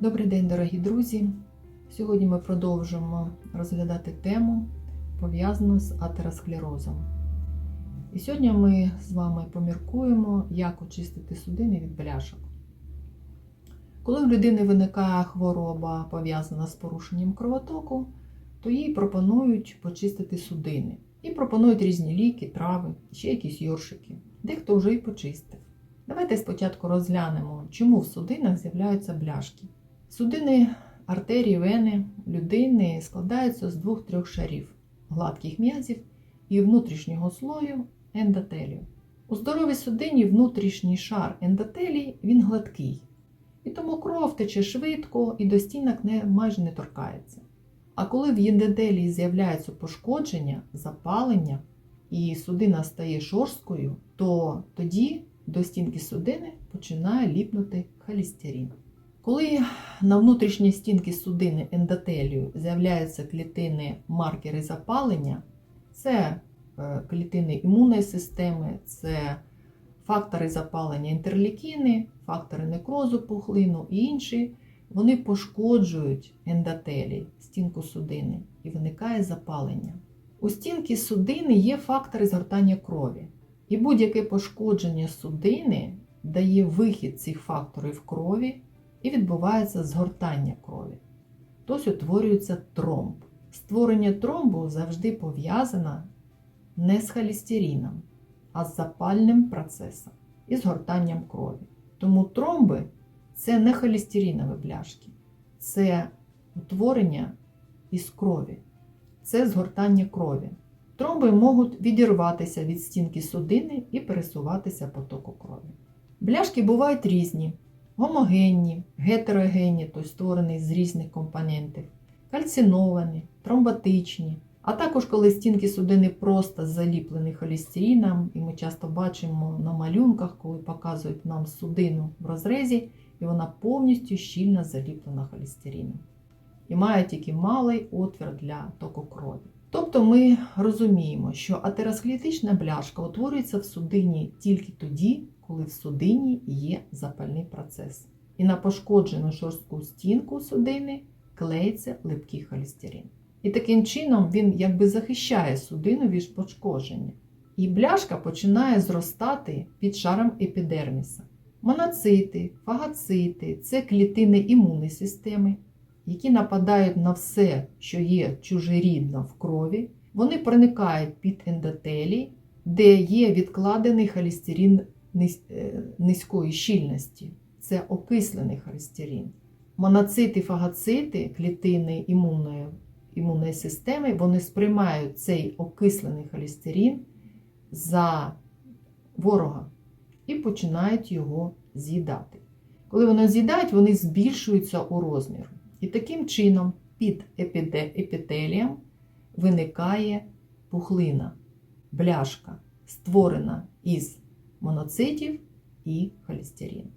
Добрий день, дорогі друзі! Сьогодні ми продовжимо розглядати тему, пов'язану з атеросклерозом. І сьогодні ми з вами поміркуємо, як очистити судини від бляшок. Коли в людини виникає хвороба, пов'язана з порушенням кровотоку, то їй пропонують почистити судини. І пропонують різні ліки, трави, ще якісь йоршики. Дехто вже і почистив. Давайте спочатку розглянемо, чому в судинах з'являються бляшки. Судини, артерії, вени людини складаються з двох-трьох шарів гладких м'язів і внутрішнього слою ендотелію. У здоровій судині внутрішній шар ендотелії він гладкий, і тому кров тече швидко і до стінок не, майже не торкається. А коли в ендотелії з'являється пошкодження, запалення і судина стає шорсткою, то тоді до стінки судини починає ліпнути холестерин. Коли на внутрішній стінки судини ендотелію з'являються клітини маркери запалення, це е, клітини імунної системи, це фактори запалення інтерлікіни, фактори некрозу пухлину і інші, вони пошкоджують ендотелій, стінку судини, і виникає запалення. У стінки судини є фактори згортання крові. І будь-яке пошкодження судини дає вихід цих факторів крові і відбувається згортання крові. Тобто утворюється тромб. Створення тромбу завжди пов'язане не з холестерином, а з запальним процесом і згортанням крові. Тому тромби це не холестеринові бляшки, це утворення із крові, це згортання крові. Тромби можуть відірватися від стінки судини і пересуватися потоку крові. Бляшки бувають різні: гомогенні, гетерогенні, тобто створені з різних компонентів, кальциновані, тромботичні. А також коли стінки судини просто заліплені холестерином, і ми часто бачимо на малюнках, коли показують нам судину в розрезі, і вона повністю щільно заліплена холестерином. І має тільки малий отвір для току крові. Тобто ми розуміємо, що атеросклітична бляшка утворюється в судині тільки тоді, коли в судині є запальний процес. І на пошкоджену жорстку стінку судини клеїться липкий холестерин. І таким чином він якби захищає судину від пошкодження. І бляшка починає зростати під шаром епідерміса. Моноцити, фагоцити це клітини імунної системи, які нападають на все, що є чужерідно в крові. Вони проникають під ендотелій, де є відкладений холестерин низької щільності. Це окислений холестерин. Моноцити, фагоцити, клітини імунної імунної системи, вони сприймають цей окислений холестерин за ворога і починають його з'їдати. Коли вони з'їдають, вони збільшуються у розміру. І таким чином під епітелієм виникає пухлина, бляшка, створена із моноцитів і холестерину.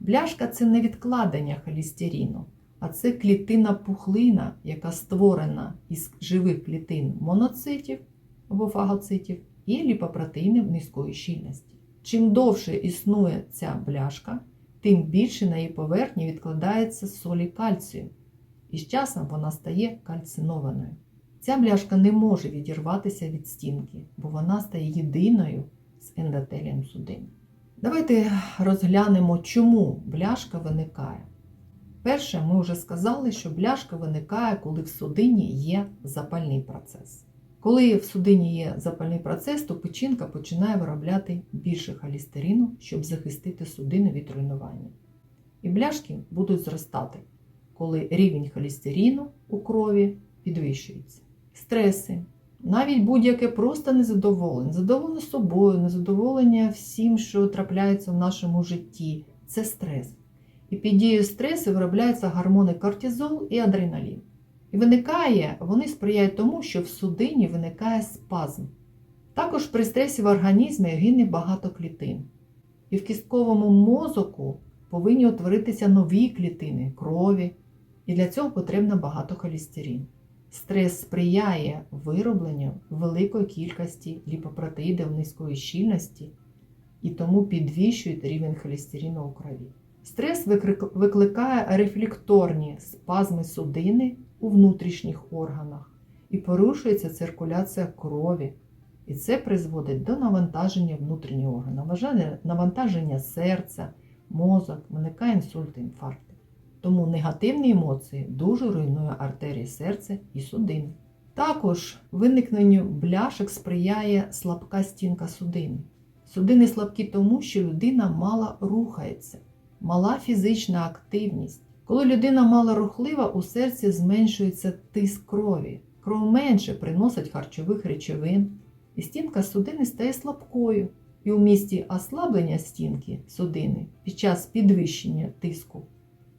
Бляшка це не відкладення холестерину, а це клітина пухлина, яка створена із живих клітин моноцитів або фагоцитів і ліпопротеїнів низької щільності. Чим довше існує ця бляшка, тим більше на її поверхні відкладається солі кальцію, і з часом вона стає кальцинованою. Ця бляшка не може відірватися від стінки, бо вона стає єдиною з ендотелієм судин. Давайте розглянемо, чому бляшка виникає. Перше, ми вже сказали, що бляшка виникає, коли в судині є запальний процес. Коли в судині є запальний процес, то печінка починає виробляти більше холестерину, щоб захистити судини від руйнування. І бляшки будуть зростати, коли рівень холестерину у крові підвищується. Стреси, навіть будь-яке просто незадоволення, незадоволення собою, незадоволення всім, що трапляється в нашому житті це стрес. І під дією стресу виробляються гормони кортизол і адреналін. І виникає, вони сприяють тому, що в судині виникає спазм. Також при стресі в організмі гине багато клітин. І в кістковому мозоку повинні утворитися нові клітини крові, і для цього потрібно багато холестерин. Стрес сприяє виробленню великої кількості ліпопротеїдів низької щільності і тому підвищує рівень холестерину у крові. Стрес викликає рефлекторні спазми судини у внутрішніх органах і порушується циркуляція крові. І це призводить до навантаження внутрішнього органу, навантаження серця, мозок, виникає інсульт, інфаркти. Тому негативні емоції дуже руйнують артерії серця і судин. Також виникненню бляшок сприяє слабка стінка судини. Судини слабкі тому, що людина мало рухається, мала фізична активність. Коли людина мало рухлива, у серці зменшується тиск крові. Кров менше приносить харчових речовин, і стінка судини стає слабкою. І у місті ослаблення стінки судини під час підвищення тиску,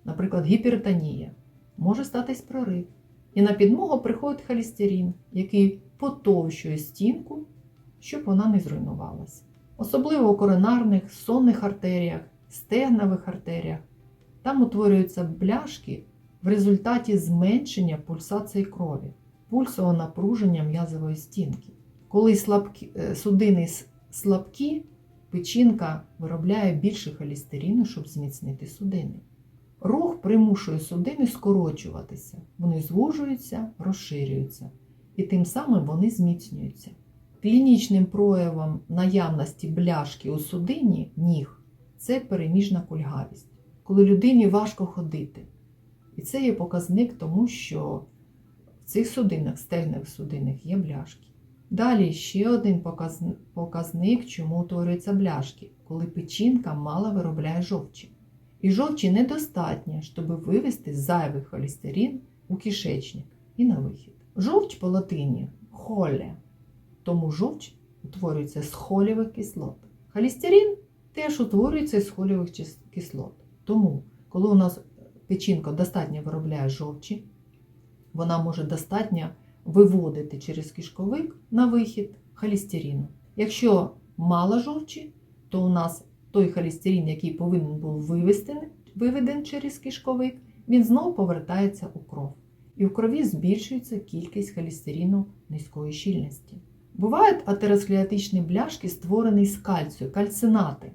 наприклад, гіпертонія, може статись прорив. І на підмогу приходить холестерин, який потовщує стінку, щоб вона не зруйнувалася. Особливо у коронарних, сонних артеріях, стегнових артеріях. Там утворюються бляшки в результаті зменшення пульсації крові, пульсового напруження м'язової стінки. Коли слабкі, е, судини слабкі, печінка виробляє більше холестерину, щоб зміцнити судини. Рух примушує судини скорочуватися, вони звужуються, розширюються, і тим самим вони зміцнюються. Клінічним проявом наявності бляшки у судині ніг це переміжна кульгавість, коли людині важко ходити. І це є показник тому, що в цих судинах, стегних судинах є бляшки. Далі ще один показник, чому утворюються бляшки, коли печінка мало виробляє жовчі. І жовчі недостатньо, щоб вивести зайвий холестерин у кишечник і на вихід. Жовч по латині холе, тому жовч утворюється з холєвих кислот. Холестерин теж утворюється з холєвих кислот. Тому, коли у нас печінка достатньо виробляє жовчі, вона може достатньо виводити через кишковик на вихід холестерину. Якщо мало жовчі, то у нас той холестерин, який повинен був вивести, виведен через кишковик, він знову повертається у кров. І в крові збільшується кількість холестерину низької щільності. Бувають атеросклеротичні бляшки, створені з кальцію, кальцинати.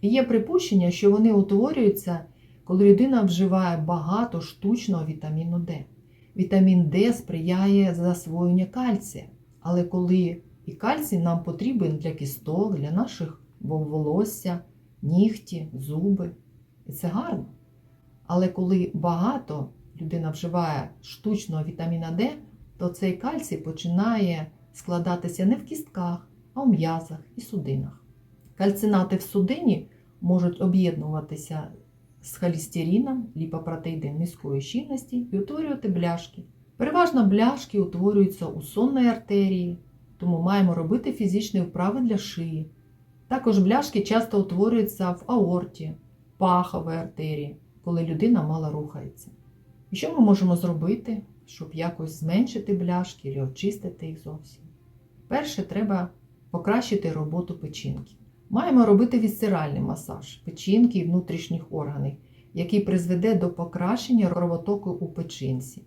І є припущення, що вони утворюються, коли людина вживає багато штучного вітаміну Д. Вітамін Д сприяє засвоєнню кальція, але коли і кальцій нам потрібен для кісток, для наших волосся, нігті, зуби. І це гарно. Але коли багато людина вживає штучного вітаміна Д, то цей кальцій починає складатися не в кістках, а в м'язах і судинах. Кальцинати в судині можуть об'єднуватися з холестерином, ліпопротеїдом низької щільності і утворювати бляшки. Переважно бляшки утворюються у сонної артерії, тому маємо робити фізичні вправи для шиї. Також бляшки часто утворюються в аорті, паховій артерії, коли людина мало рухається. І що ми можемо зробити, щоб якось зменшити бляшки чи очистити їх зовсім? Перше, треба покращити роботу печінки. Маємо робити вісцеральний масаж печінки і внутрішніх органів, який призведе до покращення кровотоку у печінці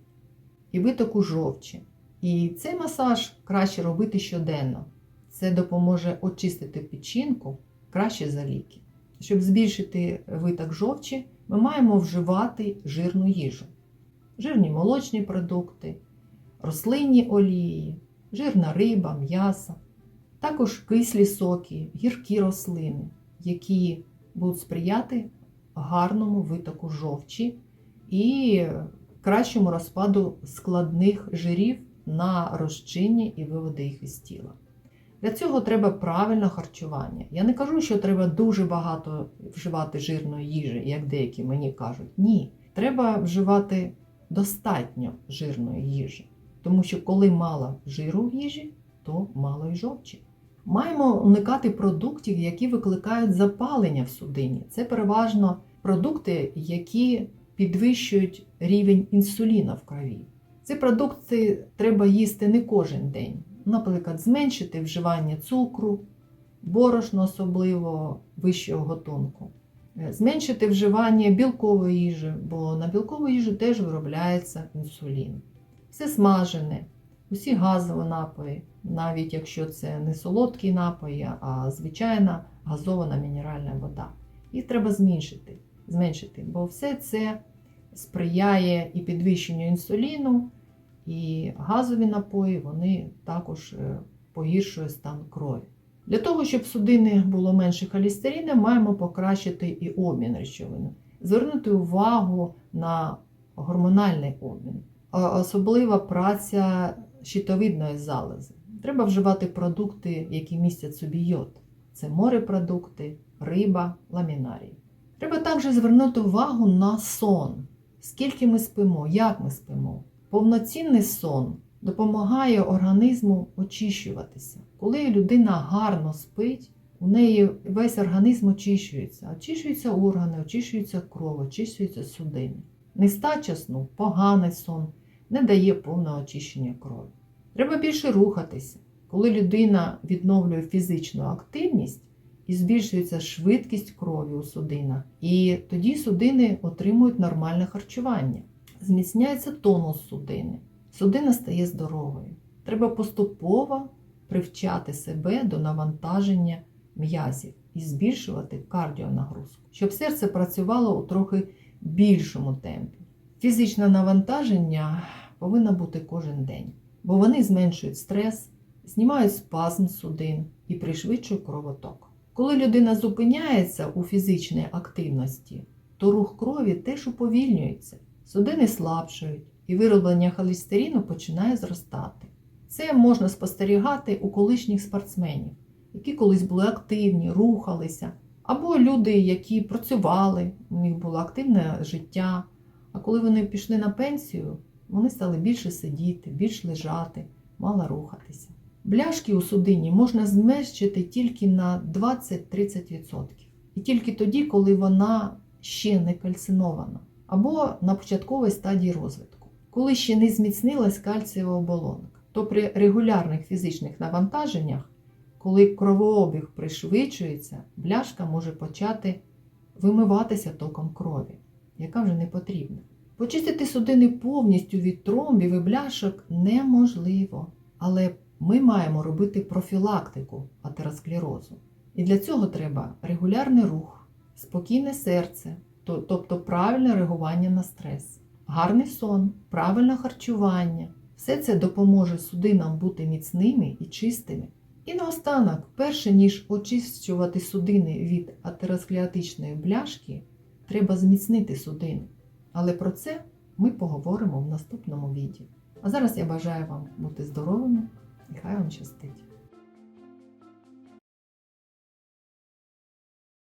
і витоку жовчі. І цей масаж краще робити щоденно. Це допоможе очистити печінку краще за ліки. Щоб збільшити виток жовчі, ми маємо вживати жирну їжу. Жирні молочні продукти, рослинні олії, жирна риба, м'ясо, також кислі соки, гіркі рослини, які будуть сприяти гарному витоку жовчі і кращому розпаду складних жирів на розчинні і виводи їх із тіла. Для цього треба правильне харчування. Я не кажу, що треба дуже багато вживати жирної їжі, як деякі мені кажуть. Ні, треба вживати достатньо жирної їжі. Тому що коли мало жиру в їжі, то мало й жовчі. Маємо уникати продуктів, які викликають запалення в судині. Це переважно продукти, які підвищують рівень інсуліна в крові. Ці продукти треба їсти не кожен день. Наприклад, зменшити вживання цукру, борошно особливо вищого готунку, Е, зменшити вживання білкової їжі, бо на білкову їжу теж виробляється інсулін. Все смажене, усі газові напої, навіть якщо це не солодкі напої, а звичайна газована мінеральна вода. Їх треба зменшити. зменшити, бо все це сприяє і підвищенню інсуліну, і газові напої вони також е, погіршують стан крові. Для того, щоб судини було менше холестерину, маємо покращити і обмін речовин, звернути увагу на гормональний обмін, особлива праця щитовидної залози. Треба вживати продукти, які містять собі йод. Це морепродукти, риба, ламінарій. Треба також звернути увагу на сон. Скільки ми спимо, як ми спимо. Повноцінний сон допомагає організму очищуватися. Коли людина гарно спить, у неї весь організм очищується. Очищуються органи, очищується кров, очищуються судини. Нестача сну, поганий сон не дає повного очищення крові. Треба більше рухатися. Коли людина відновлює фізичну активність і збільшується швидкість крові у судинах, і тоді судини отримують нормальне харчування. Зміцняється тонус судини. Судина стає здоровою. Треба поступово привчати себе до навантаження м'язів і збільшувати кардіонагрузку, щоб серце працювало у трохи більшому темпі. Фізичне навантаження повинно бути кожен день, бо вони зменшують стрес, знімають спазм судин і пришвидшують кровоток. Коли людина зупиняється у фізичній активності, то рух крові теж уповільнюється, судини слабшають і вироблення холестерину починає зростати. Це можна спостерігати у колишніх спортсменів, які колись були активні, рухалися, або люди, які працювали, у них було активне життя. А коли вони пішли на пенсію, вони стали більше сидіти, більш лежати, мало рухатися. Бляшки у судині можна зменшити тільки на 20-30%. І тільки тоді, коли вона ще не кальцинована, або на початковій стадії розвитку, коли ще не зміцнилась кальцієва оболонка. То при регулярних фізичних навантаженнях, коли кровообіг пришвидшується, бляшка може почати вимиватися током крові, яка вже не потрібна. Почистити судини повністю від тромбів і бляшок неможливо, але ми маємо робити профілактику атеросклерозу. І для цього треба регулярний рух, спокійне серце, тобто правильне реагування на стрес, гарний сон, правильне харчування. Все це допоможе судинам бути міцними і чистими. І наостанок, перше ніж очищувати судини від атеросклератичної бляшки, треба зміцнити судини. Але про це ми поговоримо в наступному відео. А зараз я бажаю вам бути здоровими і хай вам щастить!